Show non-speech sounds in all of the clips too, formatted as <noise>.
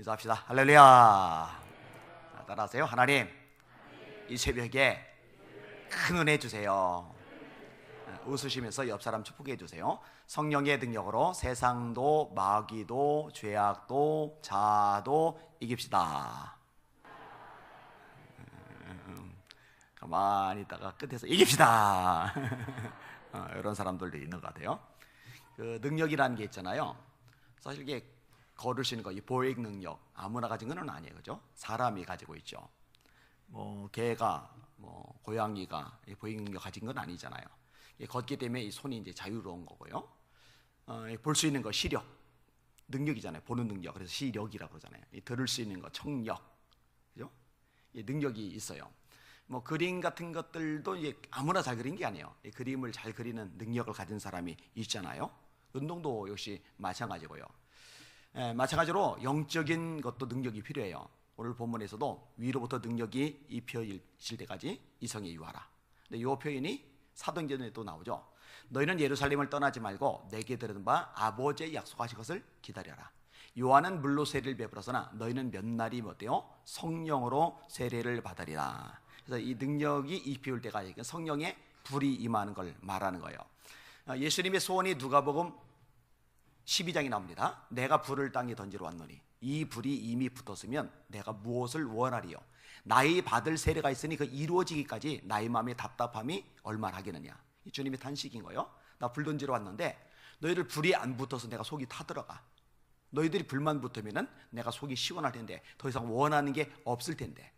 인사합시다. 할렐루야. 따라하세요. 하나님, 이 새벽에 큰 은혜 주세요. 웃으시면서 옆 사람 축복해 주세요. 성령의 능력으로 세상도 마귀도 죄악도 자도 이깁시다. 음, 가만히 있다가 끝에서 이깁시다. <laughs> 어, 이런 사람들도 있는 것 같아요. 그 능력이라는 게 있잖아요. 사실 이게 있는 거, 이 보행 능력 아무나 가진 건 아니에요, 그죠? 사람이 가지고 있죠. 뭐 개가, 뭐 고양이가 이 보행 능력 가진 건 아니잖아요. 걷기 때문에 이 손이 이제 자유로운 거고요. 어, 볼수 있는 거 시력, 능력이잖아요. 보는 능력. 그래서 시력이라고 그러잖아요. 이 들을 수 있는 거 청력, 그죠? 이 능력이 있어요. 뭐 그림 같은 것들도 이제 아무나 잘 그린 게 아니에요. 이 그림을 잘 그리는 능력을 가진 사람이 있잖아요. 운동도 역시 마찬가지고요. 에, 마찬가지로 영적인 것도 능력이 필요해요. 오늘 본문에서도 위로부터 능력이 입혀질 때까지 이성에 유하라. 근데 이 표현이 사도행전에 또 나오죠. 너희는 예루살렘을 떠나지 말고 내게 들은 바 아버지의 약속하신 것을 기다려라. 요한은 물로 세례를 베풀었으나 너희는 몇 날이 어때요? 성령으로 세례를 받으리라. 그래서 이 능력이 입히울 때가 성령의 불이 임하는 걸 말하는 거예요. 아, 예수님의 소원이 누가복음 12장이 나옵니다. 내가 불을 땅에 던지러 왔노니 이 불이 이미 붙었으면 내가 무엇을 원하리요? 나의 받을 세례가 있으니 그 이루어지기까지 나의 마음의 답답함이 얼마나 하겠느냐? 이 주님의 탄식인 거예요. 나 불 던지러 왔는데 너희들 불이 안 붙어서 내가 속이 타들어가. 너희들이 불만 붙으면은 내가 속이 시원할 텐데 더 이상 원하는 게 없을 텐데.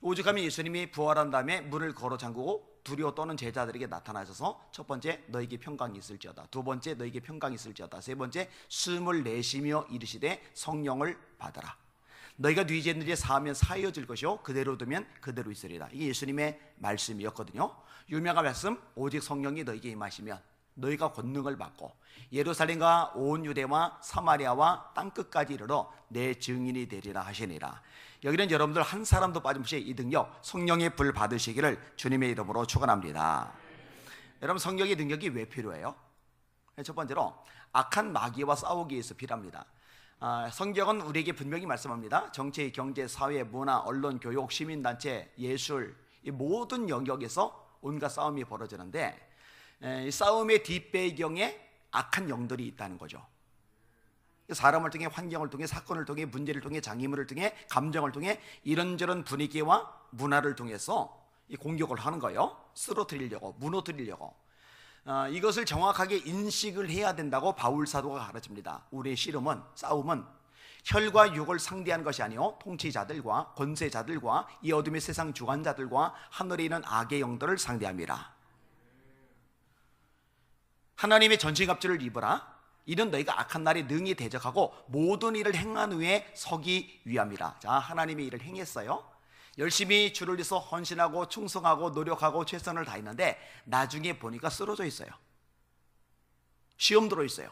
오죽하면 예수님이 부활한 다음에 문을 걸어 잠그고 두려워 떠는 제자들에게 나타나셔서 첫 번째 너에게 평강이 있을지어다. 두 번째 너에게 평강이 있을지어다. 세 번째 숨을 내쉬며 이르시되 성령을 받아라. 너희가 네 죄들이 사하면 사하여질 것이요 그대로 두면 그대로 있으리라. 이게 예수님의 말씀이었거든요. 유명한 말씀 오직 성령이 너에게 임하시면 너희가 권능을 받고 예루살렘과 온 유대와 사마리아와 땅 끝까지 이르러 내 증인이 되리라 하시니라 여기는 여러분들 한 사람도 빠짐없이 이 능력 성령의 불 받으시기를 주님의 이름으로 축원합니다. 여러분 성령의 능력이 왜 필요해요? 첫 번째로 악한 마귀와 싸우기 위해서 필요합니다. 아, 성경은 우리에게 분명히 말씀합니다. 정치, 경제, 사회, 문화, 언론, 교육, 시민단체, 예술 이 모든 영역에서 온갖 싸움이 벌어지는데 이 싸움의 뒷배경에 악한 영들이 있다는 거죠. 사람을 통해 환경을 통해 사건을 통해 문제를 통해 장애물을 통해 감정을 통해 이런저런 분위기와 문화를 통해서 이 공격을 하는 거예요. 쓰러뜨리려고 무너뜨리려고. 어, 이것을 정확하게 인식을 해야 된다고 바울 사도가 가르칩니다. 우리의 씨름은 싸움은 혈과 육을 상대하는 것이 아니요 통치자들과 권세자들과 이 어둠의 세상 주관자들과 하늘에 있는 악의 영들을 상대합니다. 하나님의 전신갑주를 입어라. 이는 너희가 악한 날에 능히 대적하고 모든 일을 행한 후에 서기 위함이라. 자, 하나님이 일을 행했어요. 열심히 주를 위해서 헌신하고 충성하고 노력하고 최선을 다했는데 나중에 보니까 쓰러져 있어요. 시험 들어 있어요.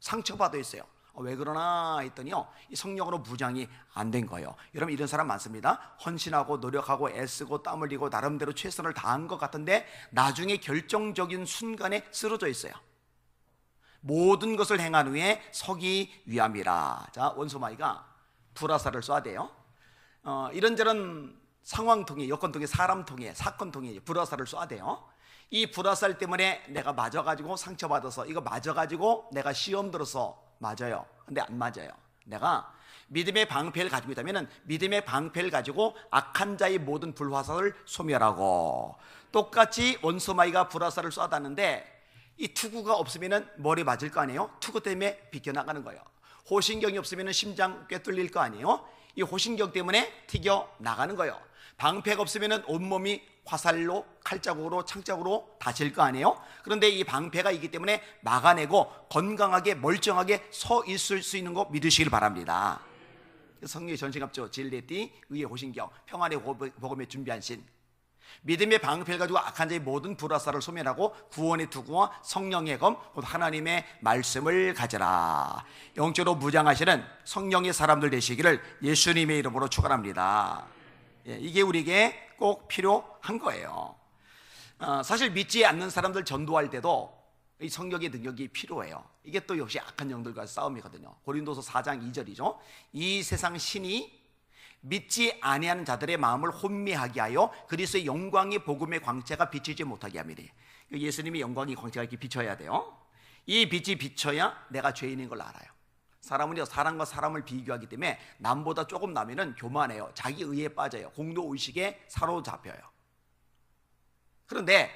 상처받아 있어요. 어, 왜 그러나 했더니요. 이 성령으로 무장이 안 된 거예요. 여러분 이런 사람 많습니다. 헌신하고 노력하고 애쓰고 땀 흘리고 나름대로 최선을 다한 것 같은데 나중에 결정적인 순간에 쓰러져 있어요. 모든 것을 행한 후에 서기 위함이라. 자, 원소마이가 불화살을 쏴야 돼요. 어, 이런저런 상황 통해, 여건 통해, 사람 통해, 사건 통해 불화살을 쏴야 돼요. 이 불화살 때문에 내가 맞아가지고 상처받아서 이거 맞아가지고 내가 시험 들어서 맞아요. 근데 안 맞아요. 내가 믿음의 방패를 가지고 있다면 믿음의 방패를 가지고 악한 자의 모든 불화살을 소멸하고 똑같이 원소마이가 불화살을 쏴았는데 이 투구가 없으면 머리 맞을 거 아니에요? 투구 때문에 비껴나가는 거예요. 호신경이 없으면 심장 꿰뚫릴 거 아니에요? 이 호신경 때문에 튀겨 나가는 거예요. 방패가 없으면 온몸이 화살로 칼자국으로 창자국으로 다칠 거 아니에요? 그런데 이 방패가 있기 때문에 막아내고 건강하게 멀쩡하게 서 있을 수 있는 거 믿으시길 바랍니다. 성령의 전신갑주 진리띠 의의 호신경 평안의 복음에 준비한 신 믿음의 방패를 가지고 악한 자의 모든 불화살을 소멸하고 구원의 투구와 성령의 검, 곧 하나님의 말씀을 가져라. 영적으로 무장하시는 성령의 사람들 되시기를 예수님의 이름으로 축원합니다. 예, 이게 우리에게 꼭 필요한 거예요. 어, 사실 믿지 않는 사람들 전도할 때도 이 성령의 능력이 필요해요. 이게 또 역시 악한 영들과 싸움이거든요. 고린도서 4장 2절이죠. 이 세상 신이 믿지 아니하는 자들의 마음을 혼미하게 하여 그리스도의 영광의 복음의 광채가 비치지 못하게 함이니 예수님의 영광의 광채가 이렇게 비쳐야 돼요. 이 빛이 비쳐야 내가 죄인인 걸 알아요. 사람은요 사람과 사람을 비교하기 때문에 남보다 조금 나면은 교만해요. 자기 의에 빠져요. 공도 의식에 사로잡혀요. 그런데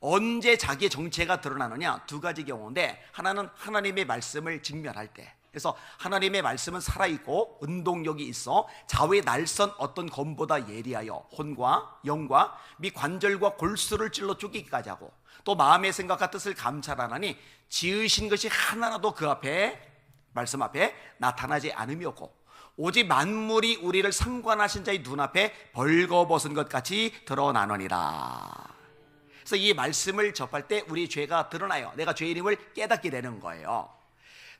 언제 자기의 정체가 드러나느냐 두 가지 경우인데 하나는 하나님의 말씀을 직면할 때 그래서 하나님의 말씀은 살아 있고 운동력이 있어 좌우의 날선 어떤 검보다 예리하여 혼과 영과 및 관절과 골수를 찔러 쪼개기까지 하고 또 마음의 생각과 뜻을 감찰하나니 지으신 것이 하나라도 그 앞에 말씀 앞에 나타나지 않음이 없고 오직 만물이 우리를 상관하신 자의 눈앞에 벌거벗은 것 같이 드러나느니라 그래서 이 말씀을 접할 때 우리 죄가 드러나요 내가 죄인임을 깨닫게 되는 거예요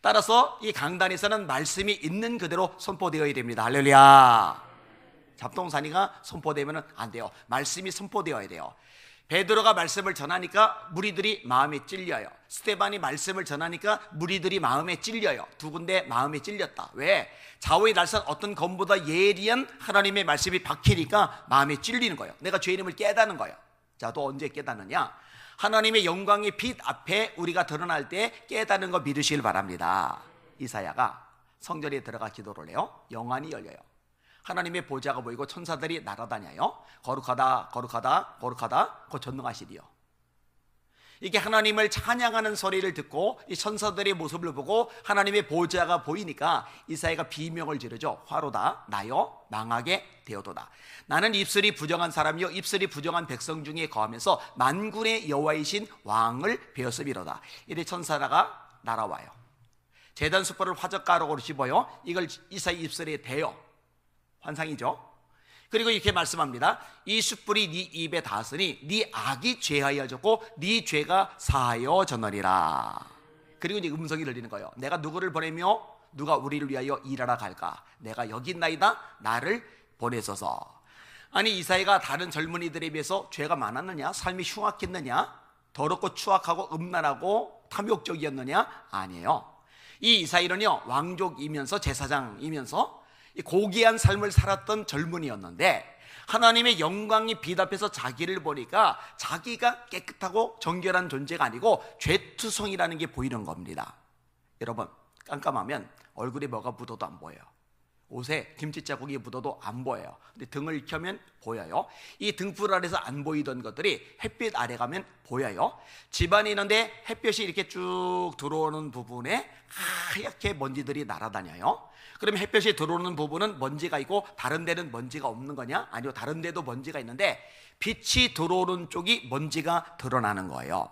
따라서 이 강단에서는 말씀이 있는 그대로 선포되어야 됩니다. 할렐루야. 잡동사니가 선포되면 안 돼요. 말씀이 선포되어야 돼요. 베드로가 말씀을 전하니까 무리들이 마음에 찔려요. 스테반이 말씀을 전하니까 무리들이 마음에 찔려요. 두 군데 마음에 찔렸다. 왜? 좌우의 날선 어떤 검보다 예리한 하나님의 말씀이 박히니까 마음에 찔리는 거예요. 내가 죄인임을 깨닫는 거예요. 자, 또 언제 깨닫느냐? 하나님의 영광의 빛 앞에 우리가 드러날 때 깨닫는 거 믿으시길 바랍니다. 이사야가 성전에 들어가 기도를 해요. 영안이 열려요. 하나님의 보좌가 보이고 천사들이 날아다녀요. 거룩하다, 거룩하다, 거룩하다, 곧 전능하시리요. 이게 하나님을 찬양하는 소리를 듣고 이 천사들의 모습을 보고 하나님의 보좌가 보이니까 이사야가 비명을 지르죠. 화로다, 나여 망하게 되어도다. 나는 입술이 부정한 사람이요 입술이 부정한 백성 중에 거하면서 만군의 여호와이신 왕을 배웠음이로다. 이래 천사가 날아와요. 재단 수포를 화젓가락으로 씹어요. 이걸 이사야 입술에 대요. 환상이죠. 그리고 이렇게 말씀합니다. 이 숯불이 네 입에 닿았으니 네 악이 죄하여졌고 네 죄가 사하여졌느니라. 그리고 이제 음성이 들리는 거예요. 내가 누구를 보내며 누가 우리를 위하여 일하러 갈까? 내가 여기 있나이다. 나를 보내소서. 아니 이사이가 다른 젊은이들에 비해서 죄가 많았느냐? 삶이 흉악했느냐? 더럽고 추악하고 음란하고 탐욕적이었느냐? 아니에요. 이 이사이는요 왕족이면서 제사장이면서 고귀한 삶을 살았던 젊은이였는데 하나님의 영광이 빛 앞에서 자기를 보니까 자기가 깨끗하고 정결한 존재가 아니고 죄투성이라는 게 보이는 겁니다. 여러분 깜깜하면 얼굴에 뭐가 묻어도 안 보여요. 옷에 김치 자국이 묻어도 안 보여요. 근데 등을 켜면 보여요. 이 등불 아래서 안 보이던 것들이 햇빛 아래 가면 보여요. 집안에 있는데 햇볕이 이렇게 쭉 들어오는 부분에 하얗게 먼지들이 날아다녀요. 그러면 햇볕이 들어오는 부분은 먼지가 있고 다른 데는 먼지가 없는 거냐? 아니요. 다른 데도 먼지가 있는데 빛이 들어오는 쪽이 먼지가 드러나는 거예요.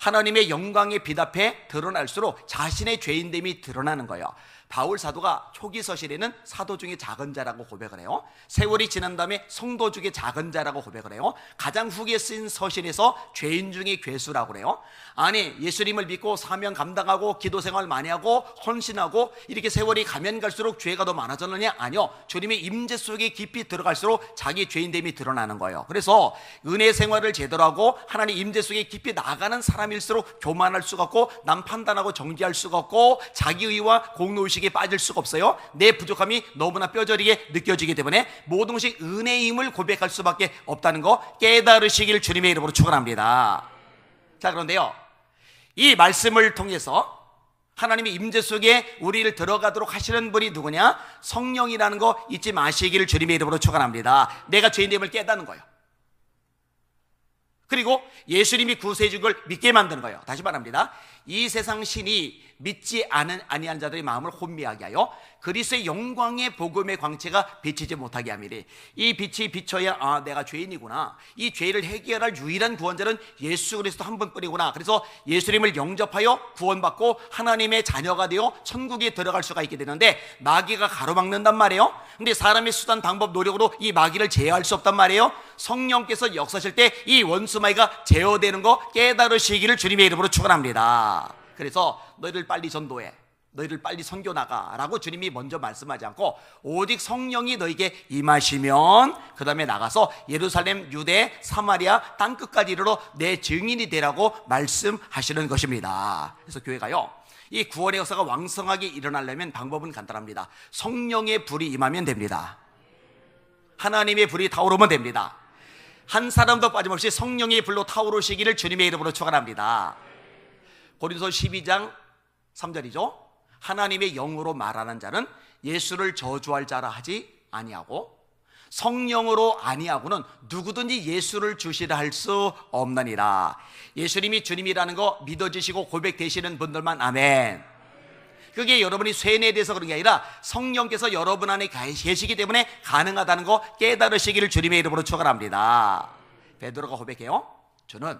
하나님의 영광의 빛 앞에 드러날수록 자신의 죄인됨이 드러나는 거예요. 바울 사도가 초기 서실에는 사도 중에 작은 자라고 고백을 해요. 세월이 지난 다음에 성도 중에 작은 자라고 고백을 해요. 가장 후기에 쓴 서실에서 죄인 중에 괴수라고 그래요. 아니 예수님을 믿고 사명 감당하고 기도 생활 많이 하고 헌신하고 이렇게 세월이 가면 갈수록 죄가 더 많아졌느냐? 아니요. 주님의 임재 속에 깊이 들어갈수록 자기 죄인됨이 드러나는 거예요. 그래서 은혜 생활을 제대로 하고 하나님 임재 속에 깊이 나가는 사람일수록 교만할 수가 없고 남 판단하고 정지할 수가 없고 자기 의와 공로의식 에 빠질 수가 없어요. 내 부족함이 너무나 뼈저리게 느껴지기 때문에 모든 것이 은혜임을 고백할 수밖에 없다는 거 깨달으시길 주님의 이름으로 축원합니다. 자 그런데요. 이 말씀을 통해서 하나님의 임재 속에 우리를 들어가도록 하시는 분이 누구냐? 성령이라는 거 잊지 마시기를 주님의 이름으로 축원합니다. 내가 죄인됨을 깨닫는 거예요. 그리고 예수님이 걸 믿게 만드는 거예요. 다시 말합니다. 이 세상 신이 믿지 않은 아니한 자들의 마음을 혼미하게 하여 그리스의 영광의 복음의 광채가 비치지 못하게 함이리. 이 빛이 비쳐야 아 내가 죄인이구나. 이 죄를 해결할 유일한 구원자는 예수 그리스도 한 분뿐이구나. 그래서 예수님을 영접하여 구원받고 하나님의 자녀가 되어 천국에 들어갈 수가 있게 되는데 마귀가 가로막는단 말이에요. 근데 사람의 수단 방법 노력으로 이 마귀를 제어할 수 없단 말이에요. 성령께서 역사실 때 이 원수 마귀가 제어되는 거 깨달으시기를 주님의 이름으로 축원합니다. 그래서 너희들 빨리 전도해. 너희를 빨리 선교 나가라고 주님이 먼저 말씀하지 않고 오직 성령이 너에게 임하시면 그 다음에 나가서 예루살렘, 유대, 사마리아 땅 끝까지 이르러 내 증인이 되라고 말씀하시는 것입니다. 그래서 교회가요. 이 구원의 역사가 왕성하게 일어나려면 방법은 간단합니다. 성령의 불이 임하면 됩니다. 하나님의 불이 타오르면 됩니다. 한 사람도 빠짐없이 성령의 불로 타오르시기를 주님의 이름으로 축원합니다. 고린도 12장 3절이죠. 하나님의 영으로 말하는 자는 예수를 저주할 자라 하지 아니하고 성령으로 아니하고는 누구든지 예수를 주시라 할 수 없느니라. 예수님이 주님이라는 거 믿어지시고 고백되시는 분들만 아멘. 그게 여러분이 쇠뇌돼서 그런 게 아니라 성령께서 여러분 안에 계시기 때문에 가능하다는 거 깨달으시기를 주님의 이름으로 축원합니다. 베드로가 고백해요. 저는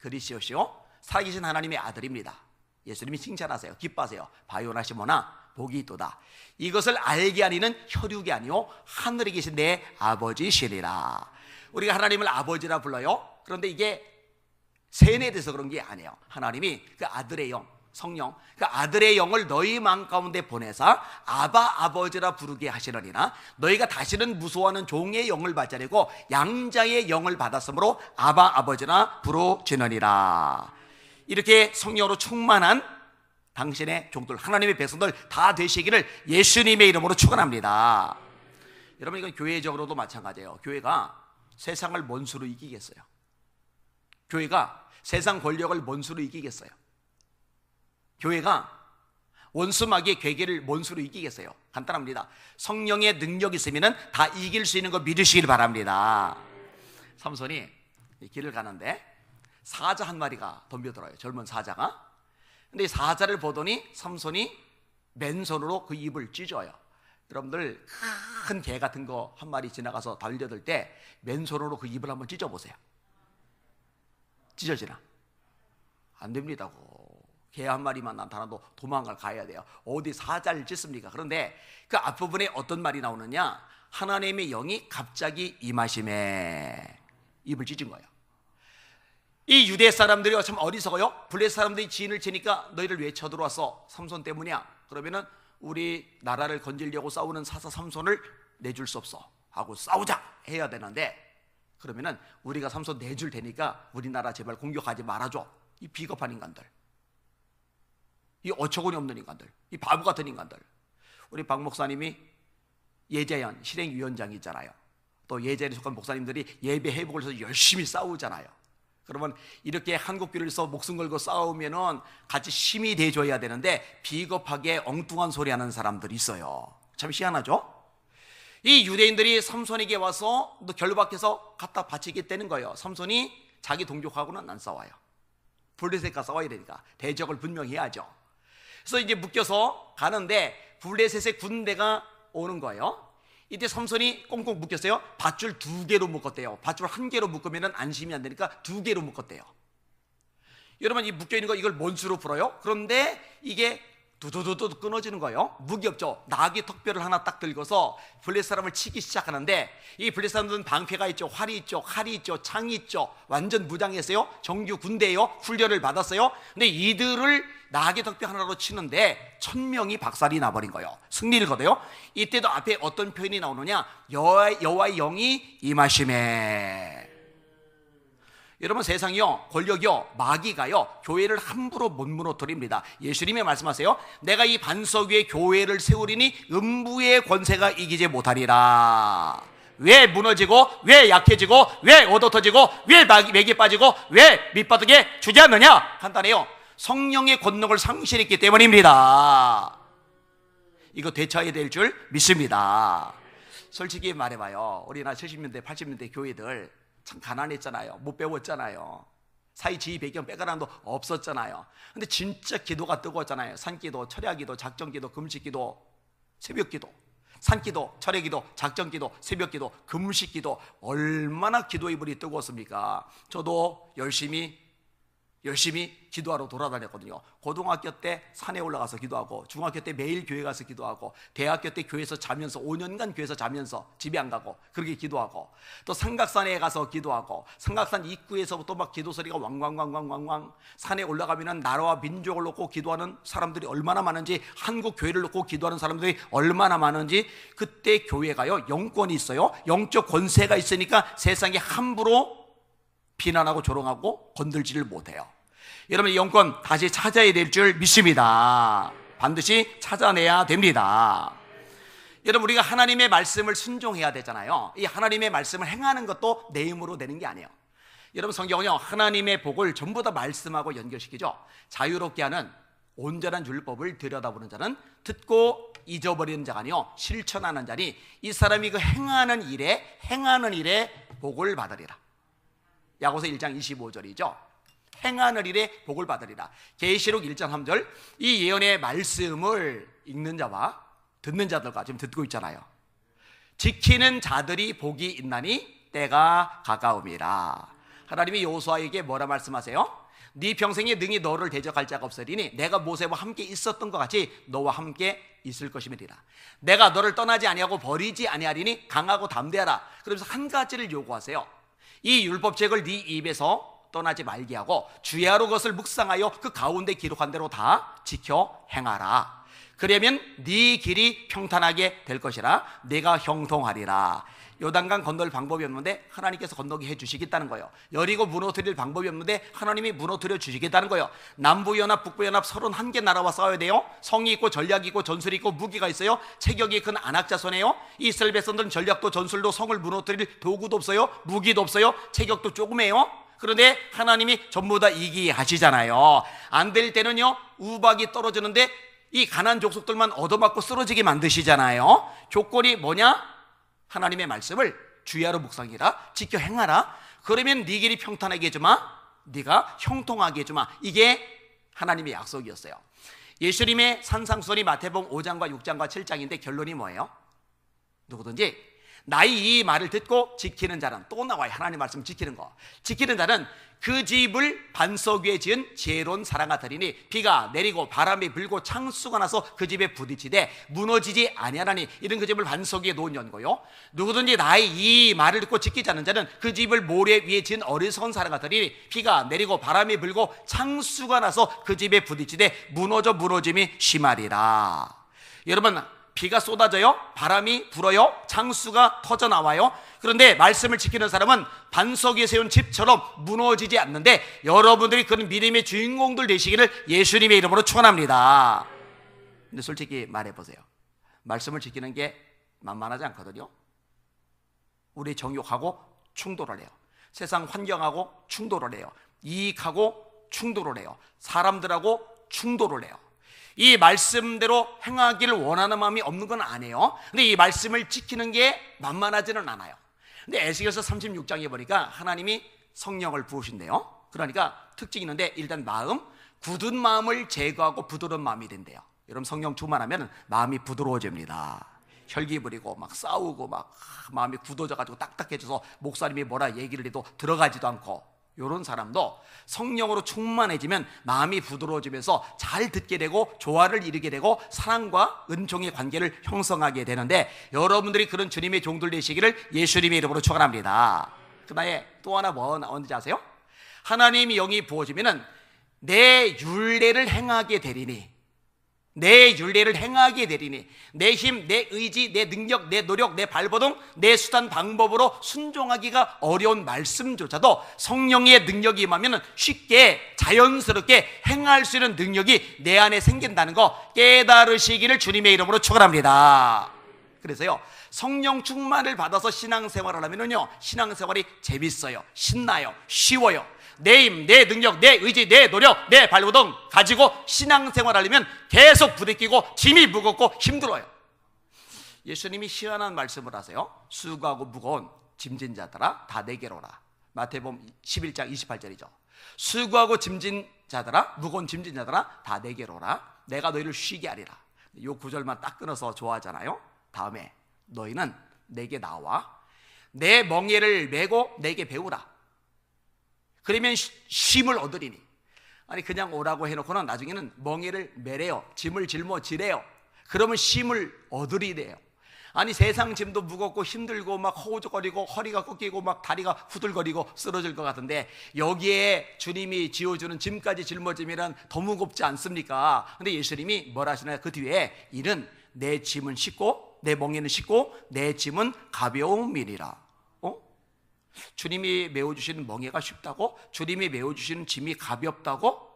그리스도시요 살아계신 하나님의 아들입니다. 예수님이 칭찬하세요. 기뻐하세요. 바요나 시모나 복이 있도다. 이것을 알게 하니는 혈육이 아니요 하늘에 계신 내 아버지시리라. 우리가 하나님을 아버지라 불러요. 그런데 이게 세뇌돼서 그런 게 아니에요. 하나님이 그 아들의 영, 성령, 그 아들의 영을 너희 마음 가운데 보내사 아바 아버지라 부르게 하시느니라. 너희가 다시는 무서워하는 종의 영을 받지 아니고 양자의 영을 받았으므로 아바 아버지라 부르지느니라. 이렇게 성령으로 충만한 당신의 종들, 하나님의 백성들 다 되시기를 예수님의 이름으로 축원합니다. 여러분 이건 교회적으로도 마찬가지예요. 교회가 세상을 먼수로 이기겠어요. 교회가 세상 권력을 먼수로 이기겠어요. 교회가 원수마귀의 괴계를 먼수로 이기겠어요. 간단합니다. 성령의 능력이 있으면 다 이길 수 있는 거 믿으시길 바랍니다. 삼손이 길을 가는데 사자 한 마리가 덤벼들어요. 젊은 사자가. 근데 이 사자를 보더니 삼손이 맨손으로 그 입을 찢어요. 여러분들 큰 개 같은 거 한 마리 지나가서 달려들 때 맨손으로 그 입을 한번 찢어보세요. 찢어지나? 안 됩니다고. 개 한 마리만 나타나도 도망을 가야 돼요. 어디 사자를 찢습니까? 그런데 그 앞부분에 어떤 말이 나오느냐? 하나님의 영이 갑자기 임하심에 입을 찢은 거예요. 이 유대 사람들이 참 어리석어요. 블레 사람들이 지인을 치니까 너희를 왜 쳐들어왔어? 삼손 때문이야. 그러면은 우리 나라를 건질려고 싸우는 사사 삼손을 내줄 수 없어. 하고 싸우자 해야 되는데 그러면은 우리가 삼손 내줄 테니까 우리나라 제발 공격하지 말아줘. 이 비겁한 인간들. 이 어처구니 없는 인간들. 이 바보 같은 인간들. 우리 박 목사님이 예재현 실행위원장이 있잖아요. 또 예재현에 속한 목사님들이 예배 회복을 해서 열심히 싸우잖아요. 그러면 이렇게 한국교를 위해서 목숨 걸고 싸우면은 같이 힘이 돼줘야 되는데 비겁하게 엉뚱한 소리 하는 사람들이 있어요. 참 희한하죠? 이 유대인들이 삼손에게 와서 너 결박해서 갖다 바치겠다는 거예요. 삼손이 자기 동족하고는 안 싸워요. 블레셋과 싸워야 되니까 대적을 분명히 해야죠. 그래서 이제 묶여서 가는데 블레셋의 군대가 오는 거예요. 이때 삼손이 꽁꽁 묶였어요. 밧줄 두 개로 묶었대요. 밧줄 한 개로 묶으면 안심이 안 되니까 두 개로 묶었대요. 여러분 이 묶여 있는 거 이걸 뭔수로 풀어요? 그런데 이게 두두두두 끊어지는 거예요. 무기 없죠. 나귀 턱뼈를 하나 딱 들고서 블레 사람을 치기 시작하는데 이 블레 사람들은 방패가 있죠, 활이 있죠, 칼이 있죠, 창이 있죠. 완전 무장했어요. 정규 군대예요. 훈련을 받았어요. 근데 이들을 나귀 턱뼈 하나로 치는데 천 명이 박살이 나버린 거예요. 승리를 거둬요. 이때도 앞에 어떤 표현이 나오느냐? 여호와, 여호와의 영이 임하심에. 여러분 세상이요 권력이요 마귀가요 교회를 함부로 못 무너뜨립니다. 예수님이 말씀하세요. 내가 이 반석 위에 교회를 세우리니 음부의 권세가 이기지 못하리라. 왜 무너지고 왜 약해지고 왜 얻어터지고 왜 맥이 빠지고 왜 밑바닥에 주저앉느냐? 간단해요. 성령의 권능을 상실했기 때문입니다. 이거 되쳐야 될 줄 믿습니다. 솔직히 말해봐요. 우리나라 70년대 80년대 교회들 참 가난했잖아요. 못 배웠잖아요. 사이 지휘 배경 빼가랑도 없었잖아요. 근데 진짜 기도가 뜨거웠잖아요. 산기도, 철야기도, 작전기도, 금식기도, 새벽기도. 산기도, 철야기도, 작전기도, 새벽기도, 금식기도 얼마나 기도의 불이 뜨거웠습니까? 저도 열심히 열심히 기도하러 돌아다녔거든요. 고등학교 때 산에 올라가서 기도하고 중학교 때 매일 교회 가서 기도하고 대학교 때 교회에서 자면서 5년간 교회에서 자면서 집에 안 가고 그렇게 기도하고 또 삼각산에 가서 기도하고 삼각산 입구에서부터 막 기도 소리가 왕왕왕왕왕왕 산에 올라가면은 나라와 민족을 놓고 기도하는 사람들이 얼마나 많은지 한국 교회를 놓고 기도하는 사람들이 얼마나 많은지 그때 교회가요 영권이 있어요 영적 권세가 있으니까 세상에 함부로 비난하고 조롱하고 건들지를 못해요. 여러분 영권 다시 찾아야 될 줄 믿습니다. 반드시 찾아내야 됩니다. 여러분 우리가 하나님의 말씀을 순종해야 되잖아요. 이 하나님의 말씀을 행하는 것도 내 힘으로 되는 게 아니에요. 여러분 성경은요 하나님의 복을 전부 다 말씀하고 연결시키죠. 자유롭게 하는 온전한 율법을 들여다보는 자는 듣고 잊어버리는 자가 아니요 실천하는 자니 이 사람이 그 행하는 일에 행하는 일에 복을 받으리라. 야고서 1장 25절이죠. 행하는 일에 복을 받으리라. 계시록 1장 3절 이 예언의 말씀을 읽는 자와 듣는 자들과 지금 듣고 있잖아요. 지키는 자들이 복이 있나니 때가 가까움이라. 하나님이 여호수아에게 뭐라 말씀하세요? 네 평생에 능히 너를 대적할 자가 없으리니 내가 모세와 함께 있었던 것 같이 너와 함께 있을 것임이니라. 내가 너를 떠나지 아니하고 버리지 아니하리니 강하고 담대하라. 그러면서 한 가지를 요구하세요. 이 율법책을 네 입에서 떠나지 말게 하고 주야로 그것을 묵상하여 그 가운데 기록한 대로 다 지켜 행하라. 그러면 네 길이 평탄하게 될 것이라 내가 형통하리라. 요단강 건널 방법이 없는데 하나님께서 건너게 해 주시겠다는 거예요. 여리고 무너뜨릴 방법이 없는데 하나님이 무너뜨려 주시겠다는 거예요. 남부 연합, 북부 연합 31개 나라와 싸워야 돼요. 성이 있고 전략이 있고 전술이 있고 무기가 있어요. 체격이 큰 안악자 손에요. 이스라엘 백성들은 전략도 전술도 성을 무너뜨릴 도구도 없어요. 무기도 없어요. 체격도 조금해요. 그런데 하나님이 전부 다 이기하시잖아요. 안 될 때는요 우박이 떨어지는데 이 가난 족속들만 얻어맞고 쓰러지게 만드시잖아요. 조건이 뭐냐? 하나님의 말씀을 주야로 묵상이라 지켜 행하라. 그러면 네 길이 평탄하게 해주마. 네가 형통하게 해주마. 이게 하나님의 약속이었어요. 예수님의 산상수훈이 마태복음 5장과 6장과 7장인데 결론이 뭐예요? 누구든지 나의 이 말을 듣고 지키는 자는 또 나와요. 하나님 말씀 지키는 거. 지키는 자는 그 집을 반석 위에 지은 지혜로운 사람 같으리니 비가 내리고 바람이 불고 창수가 나서 그 집에 부딪히되 무너지지 아니하나니 이런 그 집을 반석 위에 놓은 연고요. 누구든지 나의 이 말을 듣고 지키지 않는 자는 그 집을 모래 위에 지은 어리석은 사람 같으리니 비가 내리고 바람이 불고 창수가 나서 그 집에 부딪히되 무너져 무너짐이 심하리라. 여러분 비가 쏟아져요. 바람이 불어요. 창수가 터져 나와요. 그런데 말씀을 지키는 사람은 반석 위에 세운 집처럼 무너지지 않는데 여러분들이 그런 믿음의 주인공들 되시기를 예수님의 이름으로 축원합니다. 근데 솔직히 말해 보세요. 말씀을 지키는 게 만만하지 않거든요. 우리 정욕하고 충돌을 해요. 세상 환경하고 충돌을 해요. 이익하고 충돌을 해요. 사람들하고 충돌을 해요. 이 말씀대로 행하기를 원하는 마음이 없는 건 아니에요. 근데 이 말씀을 지키는 게 만만하지는 않아요. 근데 에스겔서 36장에 보니까 하나님이 성령을 부으신대요. 그러니까 특징이 있는데 일단 마음, 굳은 마음을 제거하고 부드러운 마음이 된대요. 여러분 성령 충만하면 마음이 부드러워집니다. 혈기 부리고 막 싸우고 막 마음이 굳어져 가지고 딱딱해져서 목사님이 뭐라 얘기를 해도 들어가지도 않고 이런 사람도 성령으로 충만해지면 마음이 부드러워지면서 잘 듣게 되고 조화를 이루게 되고 사랑과 은총의 관계를 형성하게 되는데 여러분들이 그런 주님의 종들 되시기를 예수님의 이름으로 축원합니다. 그다음에 또 하나 뭐 나오는지 아세요? 하나님이 영이 부어지면은 내 율례를 행하게 되리니 내 윤례를 행하게 되리니 내 힘, 내 의지, 내 능력, 내 노력, 내 발버둥, 내 수단 방법으로 순종하기가 어려운 말씀조차도 성령의 능력이 임하면 쉽게 자연스럽게 행할 수 있는 능력이 내 안에 생긴다는 거 깨달으시기를 주님의 이름으로 축원합니다. 그래서요 성령 충만을 받아서 신앙생활을 하면은요 신앙생활이 재밌어요, 신나요, 쉬워요. 내 힘, 내 능력, 내 의지, 내 노력, 내 발버둥 가지고 신앙생활 하려면 계속 부딪히고 짐이 무겁고 힘들어요. 예수님이 시원한 말씀을 하세요. 수고하고 무거운 짐진 자들아 다 내게로라. 마태복음 11장 28절이죠. 수고하고 짐진 자들아 무거운 짐진 자들아 다 내게로라. 내가 너희를 쉬게 하리라. 요 구절만 딱 끊어서 좋아하잖아요. 다음에 너희는 내게 나와 내 멍에를 메고 내게 배우라. 그러면 쉼을 얻으리니 아니 그냥 오라고 해놓고는 나중에는 멍에를 매래요. 짐을 짊어지래요. 그러면 쉼을 얻으리래요. 아니 세상 짐도 무겁고 힘들고 막 허우적거리고 허리가 꺾이고 막 다리가 후들거리고 쓰러질 것 같은데 여기에 주님이 지어주는 짐까지 짊어지면 더 무겁지 않습니까? 근데 예수님이 뭘 하시나요? 그 뒤에 이는 내 짐은 쉽고 내 멍에는 쉽고 내 짐은 가벼움이니라. 어? 주님이 메워주시는 멍에가 쉽다고? 주님이 메워주시는 짐이 가볍다고?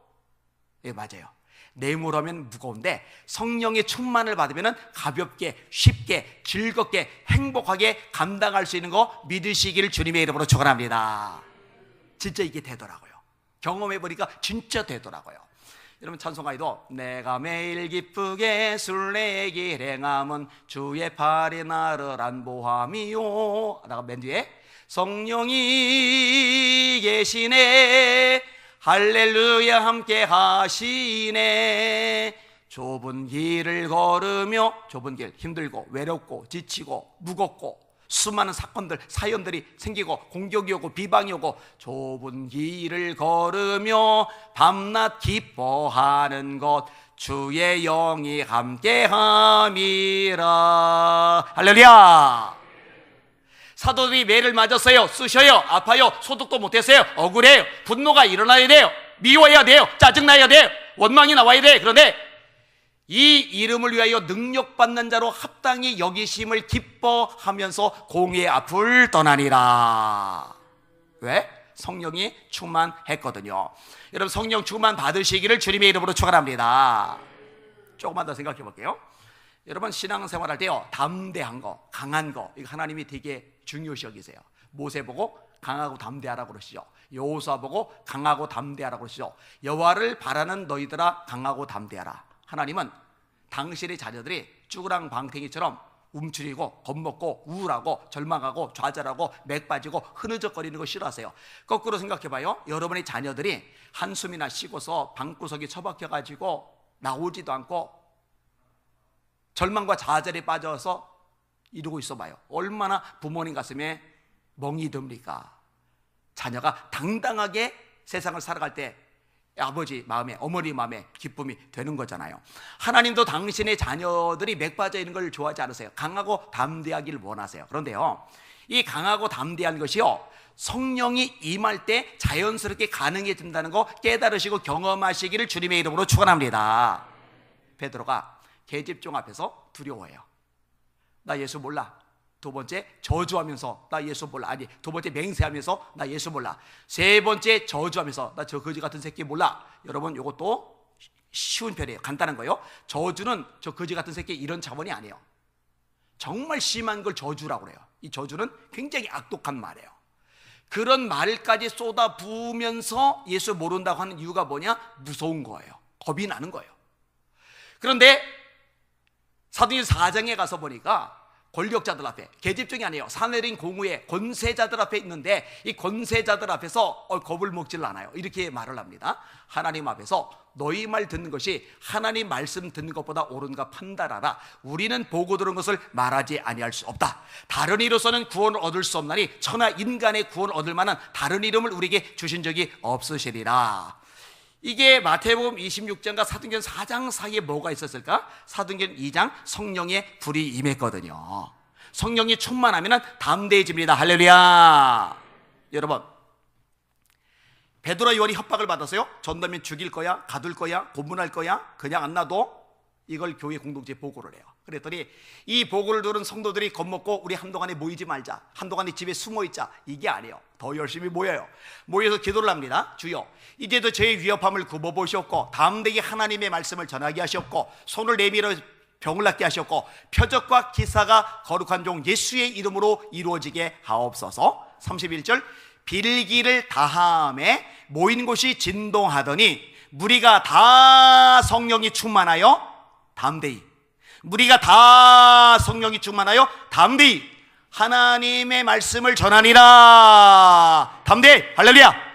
예, 맞아요. 내물하면 무거운데 성령의 충만을 받으면 가볍게, 쉽게, 즐겁게, 행복하게 감당할 수 있는 거 믿으시기를 주님의 이름으로 축원합니다. 진짜 이게 되더라고요. 경험해 보니까 진짜 되더라고요. 여러분 찬송가에도 내가 매일 기쁘게 술래길 행함은 주의 팔에 나를 안보함이요. 나가 맨 뒤에 성령이 계시네. 할렐루야 함께 하시네. 좁은 길을 걸으며 좁은 길 힘들고 외롭고 지치고 무겁고 수많은 사건들 사연들이 생기고 공격이 오고 비방이 오고 좁은 길을 걸으며 밤낮 기뻐하는 것 주의 영이 함께함이라. 할렐루야 사도들이 매를 맞았어요. 쑤셔요. 아파요. 소득도 못했어요. 억울해요. 분노가 일어나야 돼요. 미워해야 돼요. 짜증나야 돼요. 원망이 나와야 돼. 그런데 이 이름을 위하여 능력받는 자로 합당히 여기심을 기뻐하면서 공의 앞을 떠나니라. 왜? 성령이 충만했거든요. 여러분 성령 충만 받으시기를 주님의 이름으로 축원합니다. 조금만 더 생각해 볼게요. 여러분 신앙생활 할 때요 담대한 거, 강한 거 이거 하나님이 되게 중요시 여기세요. 모세 보고 강하고 담대하라고 그러시죠. 여호수아 보고 강하고 담대하라고 그러시죠. 여호와를 바라는 너희들아 강하고 담대하라. 하나님은 당신의 자녀들이 쭈그랑 방탱이처럼 움츠리고 겁먹고 우울하고 절망하고 좌절하고 맥 빠지고 흐느적거리는 거 싫어하세요. 거꾸로 생각해 봐요. 여러분의 자녀들이 한숨이나 쉬고서 방구석에 처박혀 가지고 나오지도 않고 절망과 좌절에 빠져서 이러고 있어 봐요. 얼마나 부모님 가슴에 멍이 듭니까? 자녀가 당당하게 세상을 살아갈 때 아버지 마음에 어머니 마음에 기쁨이 되는 거잖아요. 하나님도 당신의 자녀들이 맥 빠져 있는 걸 좋아하지 않으세요. 강하고 담대하기를 원하세요. 그런데요. 이 강하고 담대한 것이요. 성령이 임할 때 자연스럽게 가능해진다는 거 깨달으시고 경험하시기를 주님의 이름으로 축원합니다. 베드로가 계집종 앞에서 두려워해요. 나 예수 몰라. 두 번째 저주하면서 나 예수 몰라. 아니 두 번째 맹세하면서 나 예수 몰라. 세 번째 저주하면서 나 저 거지 같은 새끼 몰라. 여러분 이것도 쉬운 편이에요. 간단한 거요. 저주는 저 거지 같은 새끼 이런 차원이 아니에요. 정말 심한 걸 저주라고 그래요. 이 저주는 굉장히 악독한 말이에요. 그런 말까지 쏟아 부으면서 예수 모른다고 하는 이유가 뭐냐? 무서운 거예요. 겁이 나는 거예요. 그런데 사도행 4장에 가서 보니까 권력자들 앞에 계집종이 아니에요. 사내린 공우의 권세자들 앞에 있는데 이 권세자들 앞에서 어, 겁을 먹질 않아요. 이렇게 말을 합니다. 하나님 앞에서 너희 말 듣는 것이 하나님 말씀 듣는 것보다 옳은가 판단하라. 우리는 보고 들은 것을 말하지 아니할 수 없다. 다른 이로서는 구원을 얻을 수 없나니 천하 인간의 구원을 얻을 만한 다른 이름을 우리에게 주신 적이 없으시리라 이게 마태복음 26장과 사도행전 4장 사이에 뭐가 있었을까? 사도행전 2장 성령의 불이 임했거든요. 성령이 충만하면 담대해집니다. 할렐루야. 여러분, 베드로 요한이 협박을 받았어요. 전도면 죽일 거야, 가둘 거야, 고문할 거야. 그냥 안 놔도 이걸 교회 공동체에 보고를 해요. 그랬더니 이 보고를 들은 성도들이 겁먹고 우리 한동안에 모이지 말자. 한동안에 집에 숨어 있자. 이게 아니에요. 더 열심히 모여요. 모여서 기도를 합니다. 주여, 이제도 저의 위협함을 굽어보셨고 담대히 하나님의 말씀을 전하게 하셨고 손을 내밀어 병을 낫게 하셨고 표적과 기사가 거룩한 종 예수의 이름으로 이루어지게 하옵소서. 31절 빌기를 다함에 모인 곳이 진동하더니 무리가 다 성령이 충만하여 담대히 무리가 다 성령이 충만하여 담대히 하나님의 말씀을 전하니라. 담대히 할렐루야.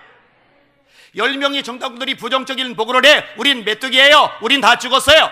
열 명의 정당들이 부정적인 보고를 해 우린 메뚜기예요. 우린 다 죽었어요.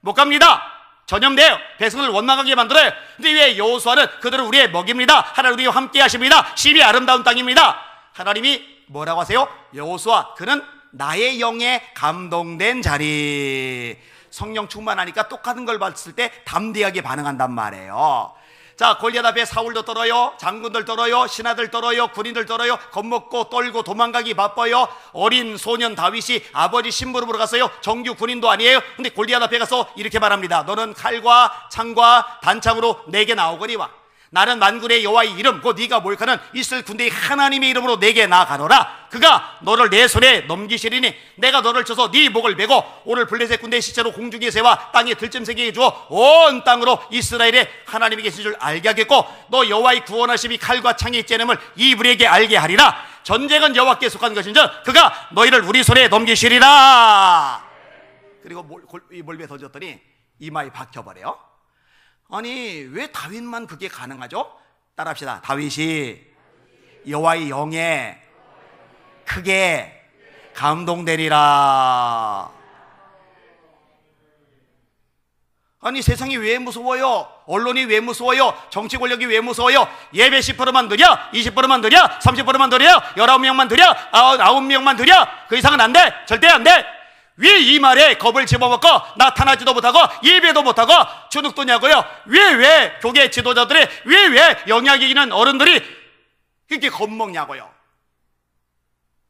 못 갑니다. 전염돼요. 백성을 원망하게 만들어요. 근데 왜 여호수아는 그들은 우리의 먹입니다. 하나님 우리와 함께 하십니다. 심히 아름다운 땅입니다. 하나님이 뭐라고 하세요? 여호수아 그는 나의 영에 감동된 자리. 성령 충만하니까 똑같은 걸 봤을 때 담대하게 반응한단 말이에요. 자, 골리앗 앞에 사울도 떨어요. 장군들 떨어요. 신하들 떨어요. 군인들 떨어요. 겁먹고 떨고 도망가기 바빠요. 어린 소년 다윗이 아버지 심부름으로 갔어요. 정규 군인도 아니에요. 근데 골리앗 앞에 가서 이렇게 말합니다. 너는 칼과 창과 단창으로 내게 나오거니와 나는 만군의 여호와의 이름 곧 네가 모욕하는 이스라엘 군대의 하나님의 이름으로 내게 나가노라. 그가 너를 내 손에 넘기시리니 내가 너를 쳐서 네 목을 베고 오늘 블레셋 군대의 시체로 공중에 세와 땅에 들짐승에게 주어 온 땅으로 이스라엘의 하나님이 계신 줄 알게 하겠고 너 여호와의 구원하심이 칼과 창에 있자음을 이불에게 알게 하리라. 전쟁은 여호와께 속한 것인즉 그가 너희를 우리 손에 넘기시리라. 그리고 몰, 골- 이 몰배 던졌더니 이마에 박혀버려요 아니 왜 다윗만 그게 가능하죠? 따라합시다. 다윗이 여호와의 영에 크게 감동되리라. 아니 세상이 왜 무서워요? 언론이 왜 무서워요? 정치 권력이 왜 무서워요? 예배 10%만 드려? 20%만 드려? 30%만 드려? 19명만 드려? 9명만 드려? 그 이상은 안 돼! 절대 안 돼! 왜 이 말에 겁을 집어먹고 나타나지도 못하고 예배도 못하고 주눅도냐고요? 왜 왜 교계 지도자들이 왜 왜 영향이 있는 어른들이 이렇게 겁먹냐고요?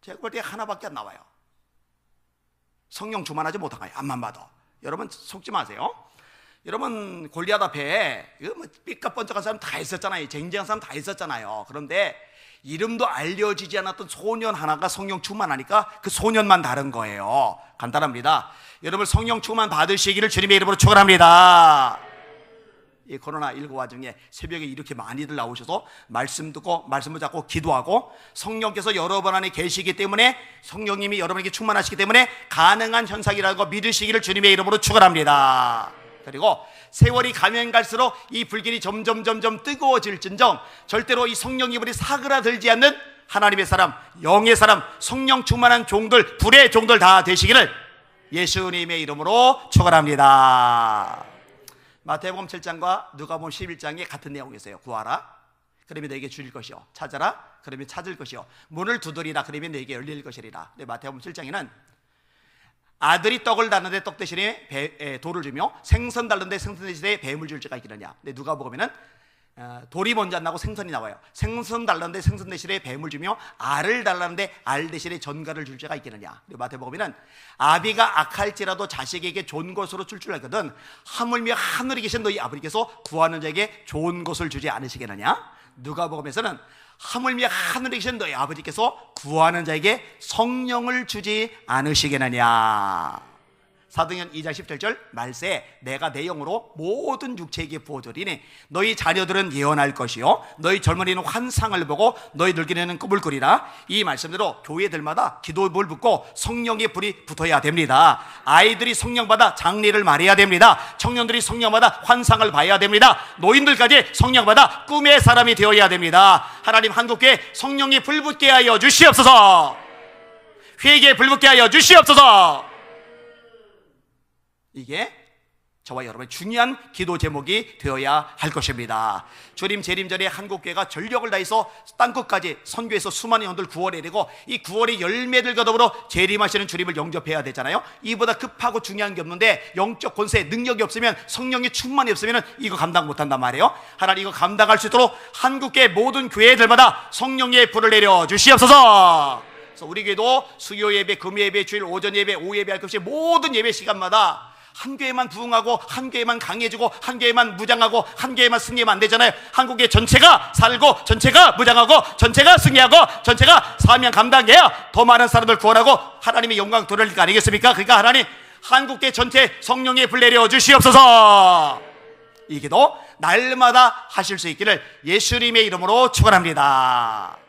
제가 볼때 하나밖에 안 나와요. 성령 주만하지 거예요. 앞만 봐도. 여러분 속지 마세요. 여러분 골리앗 앞에 이거 뭐 삐까뻔쩍한 사람 다 있었잖아요. 쟁쟁한 사람 다 있었잖아요. 그런데 이름도 알려지지 않았던 소년 하나가 성령 충만하니까 그 소년만 다른 거예요. 간단합니다. 여러분 성령 충만 받으시기를 주님의 이름으로 축원합니다. 이 코로나 19 와중에 새벽에 이렇게 많이들 나오셔서 말씀 듣고 말씀 붙잡고 기도하고 성령께서 여러분 안에 계시기 때문에 성령님이 여러분에게 충만하시기 때문에 가능한 현상이라고 믿으시기를 주님의 이름으로 축원합니다. 그리고 세월이 가면 갈수록 이 불길이 점점 점점 뜨거워질진정 절대로 이 성령이 불이 사그라들지 않는 하나님의 사람, 영의 사람, 성령 충만한 종들, 불의 종들 다 되시기를 예수님의 이름으로 축원합니다. 마태복음 7장과 누가복음 11장에 같은 내용이 있어요. 구하라. 그러면 너에게 주릴 것이요. 찾아라. 그러면 찾을 것이요. 문을 두드리라. 그러면 너에게 열릴 것이리라. 마태복음 7장에는 아들이 떡을 달는데 떡 대신에 배, 에, 돌을 주며 생선 달는데 생선 대신에 뱀을 줄 자가 있겠느냐. 근데 누가 보면은 어, 돌이 먼저 안 나고 생선이 나와요. 생선 달라는데 생선 대신에 뱀을 주며 알을 달라는데 알 대신에 전가를 줄 자가 있겠느냐. 마태복음에는 아비가 악할지라도 자식에게 좋은 것으로 줄 줄 알거든 하물며 하늘에 계신 너희 아버지께서 구하는 자에게 좋은 것을 주지 않으시겠느냐. 누가복음에서는 하물며 하늘에 계신 너희 아버지께서 구하는 자에게 성령을 주지 않으시겠느냐. 사도행전 2장 17절 말세 내가 내 영으로 모든 육체에게 부어주리니 너희 자녀들은 예언할 것이요 너희 젊은이는 환상을 보고 너희 늙은이는 꿈을 꾸리라. 이 말씀대로 교회들마다 기도불 붙고 성령의 불이 붙어야 됩니다. 아이들이 성령받아 장례를 말해야 됩니다. 청년들이 성령받아 환상을 봐야 됩니다. 노인들까지 성령받아 꿈의 사람이 되어야 됩니다. 하나님 한국교회 성령이 불 붙게 하여 주시옵소서. 회개에 불 붙게 하여 주시옵소서 이게 저와 여러분의 중요한 기도 제목이 되어야 할 것입니다. 주님 재림전에 한국교회가 전력을 다해서 땅끝까지 선교해서 수많은 영들 구원해내고 이 구원의 열매들 더불어 재림하시는 주님을 영접해야 되잖아요. 이보다 급하고 중요한 게 없는데 영적 권세 능력이 없으면 성령의 충만이 없으면 이거 감당 못한단 말이에요. 하나님 이거 감당할 수 있도록 한국교회 모든 교회들마다 성령의 불을 내려 주시옵소서. 그래서 우리 교회도 수요 예배, 금 예배, 주일 오전 예배, 오후 예배 할것 없이 모든 예배 시간마다 한 교회만 부흥하고 한 교회만 강해지고 한 교회만 무장하고 한 교회만 승리하면 안 되잖아요. 한국의 전체가 살고 전체가 무장하고 전체가 승리하고 전체가 사명 감당해야 더 많은 사람들 구원하고 하나님의 영광 돌릴 거 아니겠습니까? 그러니까 하나님 한국계 전체 성령의 불 내려 주시옵소서. 이 기도 날마다 하실 수 있기를 예수님의 이름으로 축원합니다.